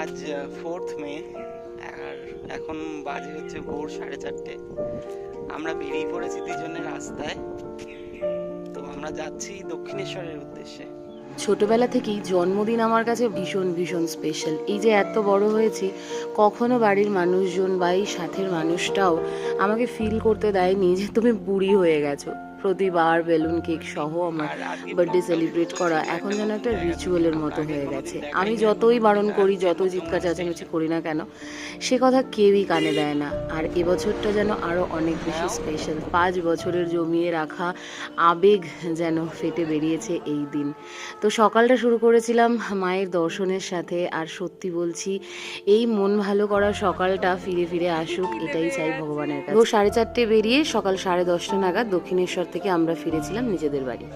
আজ fourth May আর এখন বাজে হচ্ছে ভোর সাড়ে চারটে। আমরা বেরিয়ে পড়েছি দুজনে রাস্তায়। তো আমরা যাচ্ছি দক্ষিণেশ্বরের উদ্দেশ্যে। ছোটবেলা থেকেই জন্মদিন আমার কাছে ভীষণ ভীষণ স্পেশাল এই যে এত বড় হয়েছি, কখনো বাড়ির মানুষজন বা এই সাথের মানুষটাও আমাকে ফিল করতে দেয়নি যে তুমি বুড়ি হয়ে গেছো। প্রতিবার বেলুন কেক সহ আমার বার্থডে সেলিব্রেট করা এখন যেন একটা রিচুয়ালের মতো হয়ে গেছে। আমি যতই বারণ করি যত চিৎকার হচ্ছে করি না কেন, সে কথা কেউই কানে দেয় না। আর এবছরটা যেন আরও অনেক বেশি স্পেশাল পাঁচ বছরের জমিয়ে রাখা আবেগ যেন ফেটে বেরিয়েছে এই দিন। তো সকালটা শুরু করেছিলাম মায়ের দর্শনের সাথে, আর সত্যি বলছি, এই মন ভালো করা সকালটা ফিরে ফিরে আসুক, এটাই চাই ভগবানের কাছে। সাড়ে চারটে বেরিয়ে সকাল সাড়ে দশটা নাগাদ দক্ষিণেশ্বর থেকে আমরা ফিরেছিলাম নিজেদের বাড়ি